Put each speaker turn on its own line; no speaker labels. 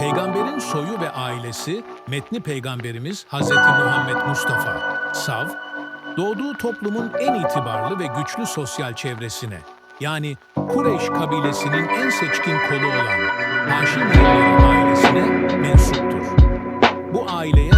Peygamberin soyu ve ailesi metni peygamberimiz Hz. Muhammed Mustafa, Sav, doğduğu toplumun en itibarlı ve güçlü sosyal çevresine, yani Kureş kabilesinin en seçkin kolu olan Haşimilere ailesine mensuptur. Bu aileye